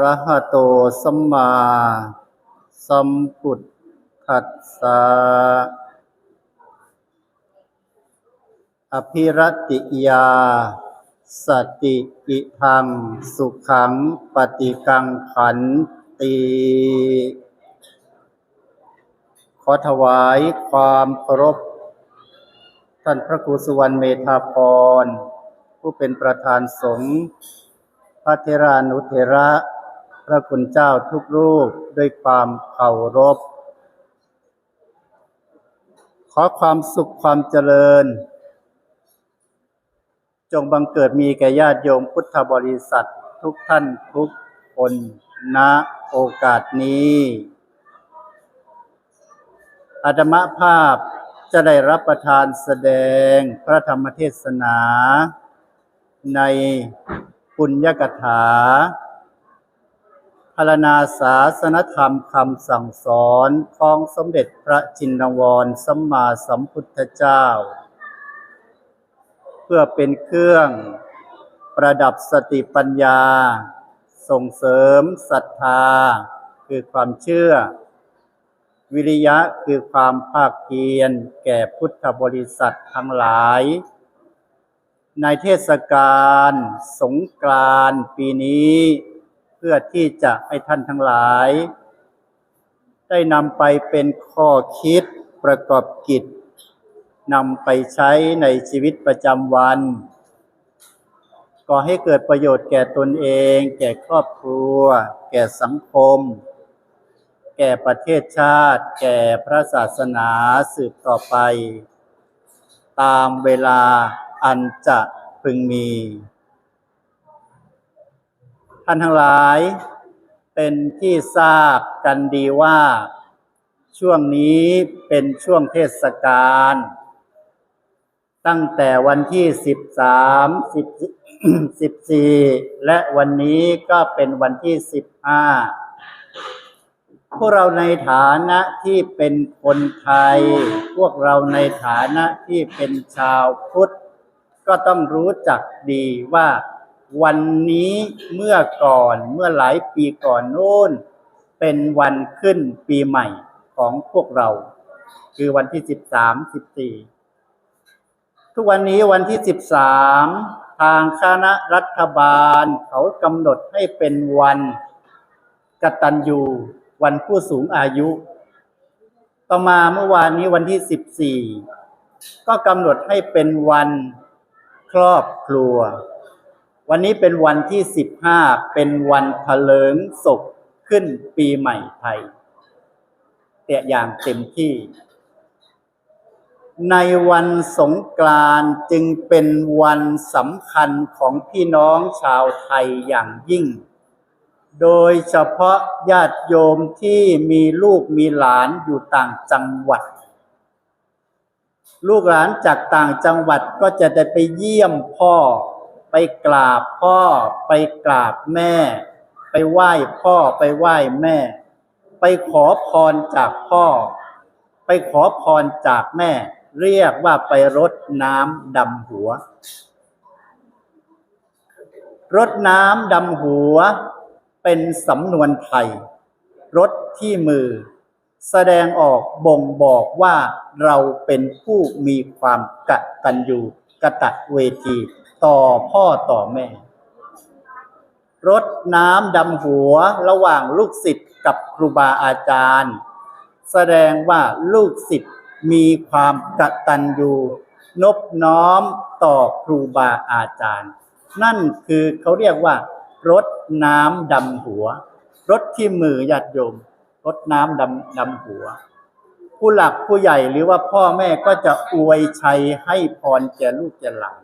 ระหะโตสัมมาสัมพุทธัสสะอภิรตติยา สติอิทังสุขังปฏิกังขันติขอถวายความเคารพท่านพระครูสุวรรณเมธาพร ผู้เป็นประธานสงฆ์พระเทรานุเทระ พระคุณเจ้าทุกรูปด้วยความเคารพ ขอความสุขความเจริญ จงบังเกิดมีแก่ญาติโยมพุทธบริษัททุกท่านทุกคนณโอกาสนี้อาตมภาพจะได้รับประทานแสดงพระธรรมเทศนา ในปุญญกถา พารณาศาสนธรรมคำสั่งสอนของสมเด็จพระจินวรสัมมาสัมพุทธเจ้า เพื่อเป็นเครื่องประดับสติปัญญา ส่งเสริมศรัทธา คือความเชื่อ วิริยะคือความภาคเพียรแก่พุทธบริษัททั้งหลาย ในเทศกาลสงกรานต์ปีนี้ พื่อที่จะให้ท่านทั้งหลาย ได้นำไปเป็นข้อคิดประกอบกิจนำไปใช้ในชีวิตประจำวัน ก็ให้เกิดประโยชน์แก่ตนเอง แก่ครอบครัว แก่สังคม แก่ประเทศชาติ แก่พระศาสนาสืบต่อไป ตามเวลาอันจะพึงมี ท่านทั้งหลาย เป็นที่ทราบกันดีว่า ช่วงนี้เป็นช่วงเทศกาลตั้งแต่วันที่สิบสามสิบสิบสี่และวันนี้ก็เป็นวันที่สิบห้าพวกเราในฐานะที่เป็นคนไทย พวกเราในฐานะที่เป็นชาวพุทธ ก็ต้องรู้จักดีว่า วันนี้เมื่อก่อนเมื่อหลายปีก่อนโน้น เป็นวันขึ้นปีใหม่ของพวกเรา คือวันที่สิบสามสิบสี่ทุกวันนี้วันที่สิบสามทางคณะรัฐบาลเขากำหนดให้เป็นวันกตัญญูวันผู้สูงอายุ ต่อมาเมื่อวานนี้วันที่สิบสี่ก็กำหนดให้เป็นวันครอบครัว วันนี้เป็นวันที่สิบห้าเป็นวันเถลิงศพขึ้นปีใหม่ไทยแต่อย่างเต็มที่ ในวันสงกรานต์จึงเป็นวันสำคัญของพี่น้องชาวไทยอย่างยิ่ง โดยเฉพาะญาติโยมที่มีลูกมีหลานอยู่ต่างจังหวัด ลูกหลานจากต่างจังหวัดก็จะได้ไปเยี่ยมพ่อ ไปกราบพ่อ ไปกราบแม่ ไปไหว้พ่อไปไหว้แม่ ไปขอพรจากพ่อ ไปขอพรจากแม่ เรียกว่าไปรดน้ำดำหัว รดน้ำดำหัว เป็นสำนวนไทย รดที่มือ แสดงออกบ่งบอกว่าเราเป็นผู้มีความกะตัญญูกะตะเวที ต่อพ่อต่อแม่ รดน้ำดำหัวระหว่างลูกศิษย์กับครูบาอาจารย์ แสดงว่าลูกศิษย์มีความกตัญญูนบน้อมต่อครูบาอาจารย์ นั่นคือเขาเรียกว่ารดน้ำดำหัว รดที่มือญาติโยม รดน้ำดำดำหัว ผู้หลักผู้ใหญ่หรือว่าพ่อแม่ก็จะอวยชัยให้พรแก่ลูกแก่หลาน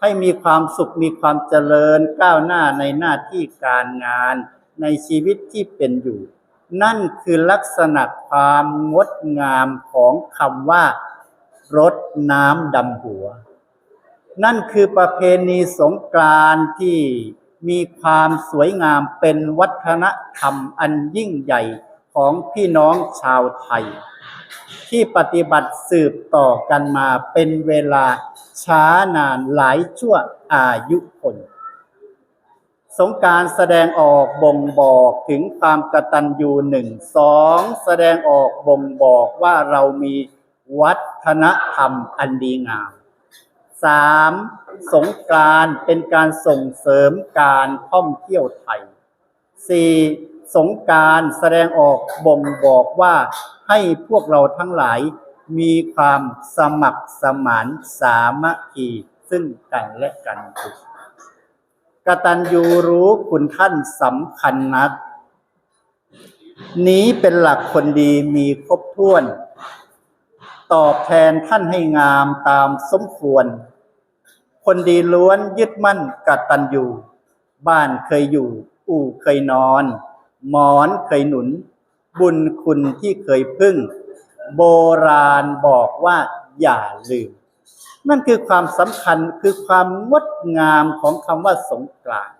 ให้มีความสุขมีความเจริญก้าวหน้าในหน้าที่การงาน ในชีวิตที่เป็นอยู่ นั่นคือลักษณะความงดงามของคำว่ารดน้ำดำหัว นั่นคือประเพณีสงกรานต์ที่มีความสวยงามเป็นวัฒนธรรมอันยิ่งใหญ่ของพี่น้องชาวไทย ที่ปฏิบัติสืบต่อกันมาเป็นเวลา ช้านานหลายชั่วอายุคนสงการแสดงออกบ่งบอกถึงความกตัญญูหนึ่งสองแสดงออกบ่งบอกว่าเรามีวัฒนธรรมอันดีงามสามสงกานต์เป็นการส่งเสริมการท่องเที่ยวไทยสี่สงการแสดงออกบ่งบอกว่าให้พวกเราทั้งหลาย มีความสมัครสมานสามัคคีซึ่งกันและกันทุกกตัญญูรู้คุณท่านสำคัญนัก นี้เป็นหลักคนดีมีครบถ้วน ตอบแทนท่านให้งามตามสมควร คนดีล้วนยึดมั่นกตัญญูบ้านเคยอยู่ อู่เคยนอน หมอนเคยหนุน บุญคุณที่เคยพึ่ง โบราณบอกว่าอย่าลืม นั่นคือความสำคัญคือความงดงามของคำว่าสงกรานต์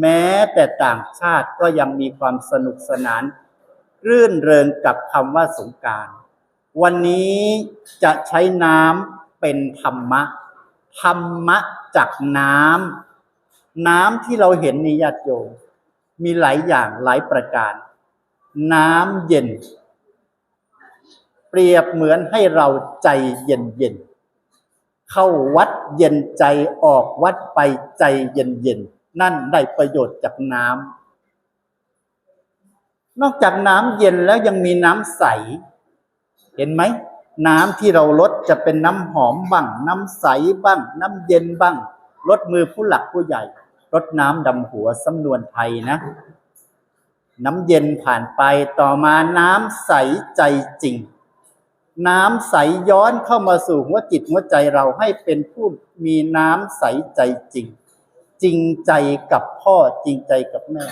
แม้แต่ต่างชาติก็ยังมีความสนุกสนานรื่นเริงกับคำว่าสงกรารวันนี้จะใช้น้ำเป็นธรรมะ ธรรมะจากน้ำน้ำที่เราเห็นนี่ญาตโยมมีหลายอย่างหลายประการ น้ำเย็น เปรียบเหมือนให้เราใจเย็นเย็นเข้าวัดเย็นใจออกวัดไปใจเย็นเย็นนั่นได้ประโยชน์จากน้ำนอกจากน้ำเย็นแล้วยังมีน้ำใส เห็นไหมน้ำที่เราลดจะเป็นน้ำหอมบ้าง น้ำใสบ้าง น้ำเย็นบ้างลดมือผู้หลักผู้ใหญ่ลดน้ำดำหัวสำนวนไทยนะ น้ำเย็นผ่านไปต่อมาน้ำใสใจจริง น้ำใสย้อนเข้ามาสู่หัวจิตหัวใจเราให้เป็นผู้มีน้ำใสใจจริง จริงใจกับพ่อจริงใจกับแม่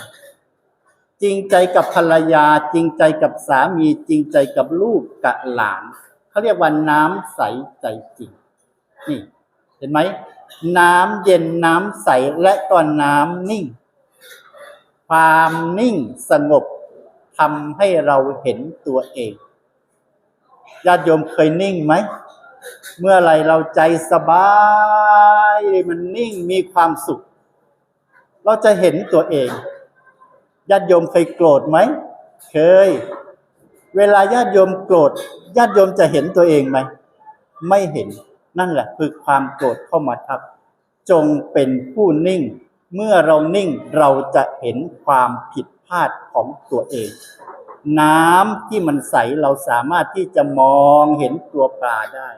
จริงใจกับภรรยา จริงใจกับสามี จริงใจกับลูกกับหลานเขาเรียกว่าน้ำใสใจจริงนี่เห็นไหมน้ำเย็นน้ำใสและก็น้ำนิ่ง ความนิ่งสงบทำให้เราเห็นตัวเอง ญาติโยมเคยนิ่งไหม เมื่อไรเราใจสบายมันนิ่งมีความสุข เราจะเห็นตัวเองญาติโยมเคยโกรธไหม เคย เวลาญาติโยมโกรธญาติโยมจะเห็นตัวเองไหม ไม่เห็นนั่นแหละคือความโกรธเข้ามาทับ จงเป็นผู้นิ่ง เมื่อเรานิ่งเราจะเห็นความผิดพลาดของตัวเอง น้ำที่มันใสเราสามารถที่จะมองเห็นตัวปลาได้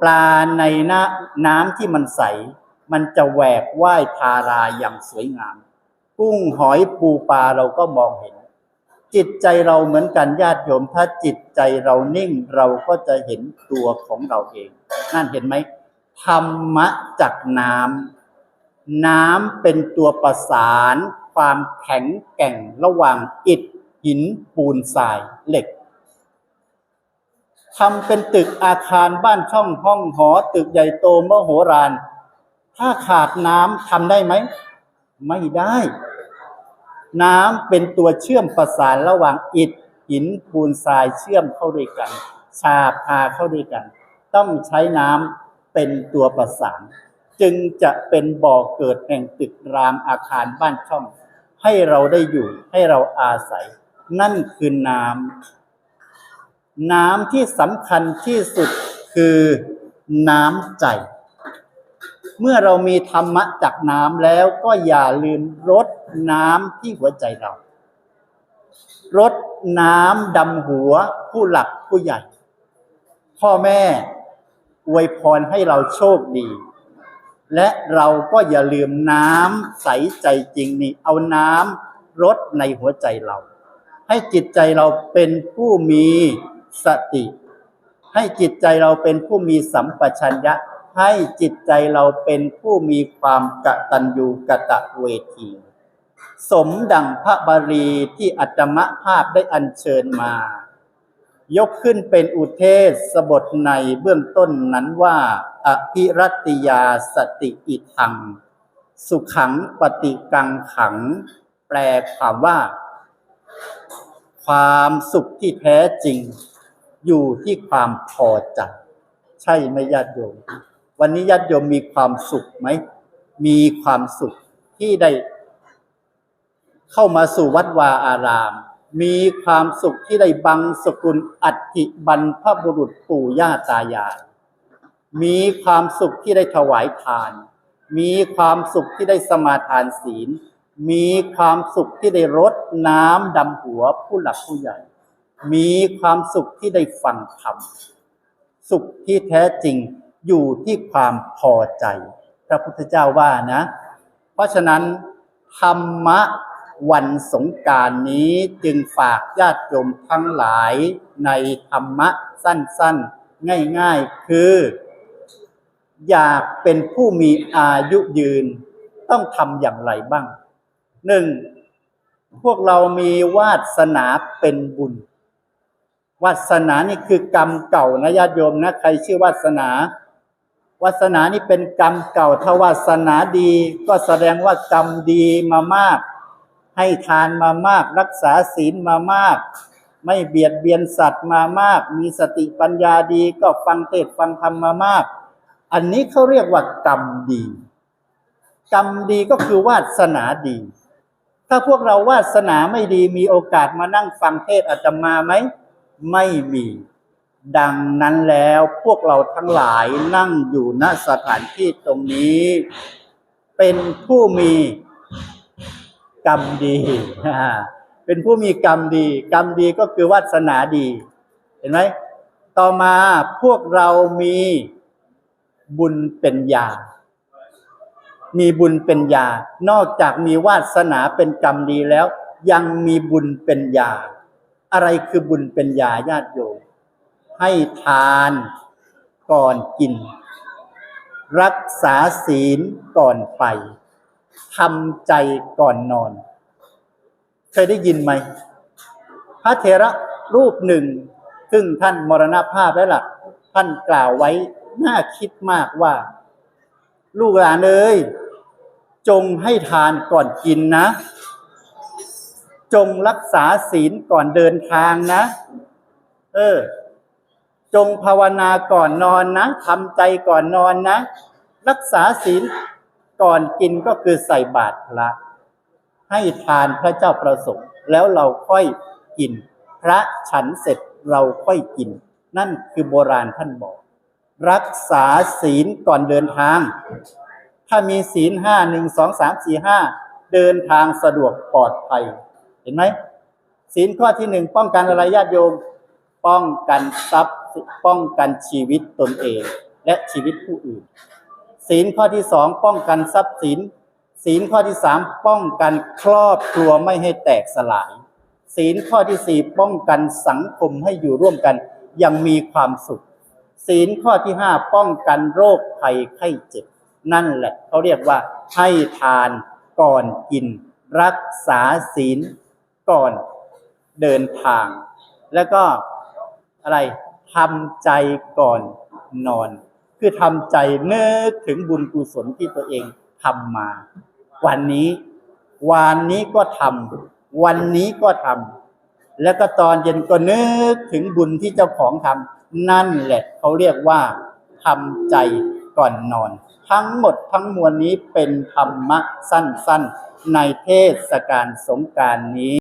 ปลาในน้ำน้ำที่มันใส มันจะแหวกว่ายทาราอย่างสวยงาม กุ้งหอยปูปลาเราก็มองเห็น จิตใจเราเหมือนกันญาติโยมถ้าจิตใจเรานิ่งเราก็จะเห็นตัวของเราเอง นั่นเห็นไหมธรรมะจากน้ำน้ำเป็นตัวประสานความแข็งแกร่งระหว่างอิฐ หินปูนทรายเหล็กทำเป็นตึกอาคารบ้านช่องห้องหอ ตึกใหญ่โตมโหฬารถ้าขาดน้ำทำได้ไหม ไม่ได้ น้ำเป็นตัวเชื่อมประสานระหว่างอิฐหินปูนทรายเชื่อมเข้าด้วยกัน ชาพาเข้าด้วยกัน ต้องใช้น้ำเป็นตัวประสาน จึงจะเป็นบ่อเกิดแห่งตึกรามอาคารบ้านช่อง ให้เราได้อยู่ให้เราอาศัย นั่นคือน้ำน้ำที่สำคัญที่สุดคือน้ำใจ เมื่อเรามีธรรมะจากน้ำแล้วก็อย่าลืมรดน้ำที่หัวใจเรารดน้ำดำหัวผู้หลักผู้ใหญ่ พ่อแม่อวยพรให้เราโชคดี และเราก็อย่าลืมน้ำใสใจจริงนี่ เอาน้ำรดในหัวใจเรา ให้จิตใจเราเป็นผู้มีสติ ให้จิตใจเราเป็นผู้มีสัมปชัญญะ ให้จิตใจเราเป็นผู้มีความกตัญญูกะตะเวที สมดังพระบาลีที่อัตมภาพได้อัญเชิญมา ยกขึ้นเป็นอุเทศสบทในเบื้องต้นนั้นว่า อภิรัตติยาสติอิทัง สุขังปฏิกังขัง แปลความว่า ความสุขที่แท้จริง อยู่ที่ความพอใจใช่ไหมญาติโยม วันนี้ญาติโยมมีความสุขไหม มีความสุขที่ได้ เข้ามาสู่วัดวาอาราม มีความสุขที่ได้บังสกุลอัฐิบรรพบุรุษปู่ย่าตายายมีความสุขที่ได้ถวายทาน มีความสุขที่ได้สมาทานศีล มีความสุขที่ได้รดน้ำดำหัวผู้หลักผู้ใหญ่ มีความสุขที่ได้ฟังธรรม สุขที่แท้จริงอยู่ที่ความพอใจ พระพุทธเจ้าว่านะ เพราะฉะนั้นธรรมะวันสงการนี้จึงฝากญาติโยมทั้งหลายในธรรมะสั้นๆ ง่ายๆ คือ อยากเป็นผู้มีอายุยืนต้องทำอย่างไรบ้าง หนึ่งพวกเรามีวาสนาเป็นบุญ วาสนานี่คือกรรมเก่านะญาติโยมนะใครชื่อวาสนาวาสนานี่เป็นกรรมเก่าถ้าวาสนาดีก็แสดงว่ากรรมดีมามาก ให้ทานมามาก รักษาศีลมามาก ไม่เบียดเบียนสัตว์มามาก มีสติปัญญาดีก็ฟังเทศฟังธรรมมามาก อันนี้เขาเรียกว่ากรรมดี กรรมดีก็คือวาสนาดี ถ้าพวกเราวาสนาไม่ดีมีโอกาสมานั่งฟังเทศอาตมาไหม ไม่มี ดังนั้นแล้วพวกเราทั้งหลายนั่งอยู่ณสถานที่ตรงนี้ เป็นผู้มีกรรมดี เป็นผู้มีกรรมดี กรรมดีก็คือวาสนาดี เห็นไหม ต่อมาพวกเรามีบุญเป็นยา มีบุญเป็นยา นอกจากมีวาสนาเป็นกรรมดีแล้ว ยังมีบุญเป็นยา อะไรคือบุญเป็นยาญาติโยมให้ทานก่อนกิน รักษาศีลก่อนไปทำใจก่อนนอน เคยได้ยินไหม พระเถระรูปหนึ่ง ซึ่งท่านมรณภาพแล้วล่ะ ท่านกล่าวไว้น่าคิดมากว่า ลูกหลานเอ้ย จงให้ทานก่อนกินนะ จงรักษาศีลก่อนเดินทางนะ เออ จงภาวนาก่อนนอนนะทำใจก่อนนอนนะ รักษาศีลก่อนกินก็คือใส่บาตรพระให้ทานพระเจ้าประสงค์ แล้วเราค่อยกิน พระฉันเสร็จเราค่อยกิน นั่นคือโบราณท่านบอก รักษาศีลก่อนเดินทาง ถ้ามีศีลห้าหนึ่งสองสามสี่ห้าเดินทางสะดวกปลอดภัย เห็นไหมศีลข้อที่หนึ่งป้องกันอะไรญาติโยม ป้องกันทรัพย์ป้องกันชีวิตตนเอง และชีวิตผู้อื่น ศีลข้อที่สองป้องกันทรัพย์สิน ศีลข้อที่สามป้องกันครอบครัวไม่ให้แตกสลาย ศีลข้อที่สี่ป้องกันสังคมให้อยู่ร่วมกันยังมีความสุข ศีลข้อที่ห้าป้องกันโรคภัยไข้เจ็บ นั่นแหละเขาเรียกว่าให้ทานก่อนกิน รักษาศีลก่อนเดินทาง แล้วก็อะไรทำใจก่อนนอน คือทำใจนึกถึงบุญกุศลที่ตัวเองทำมา วันนี้วันนี้ก็ทำวันนี้ก็ทำแล้วก็ตอนเย็นก็นึกถึงบุญที่เจ้าของทำนั่นแหละเขาเรียกว่าทำใจ ก่อนนอน ทั้งหมดทั้งมวลนี้เป็นธรรมะสั้นๆ ในเทศกาลสงการนี้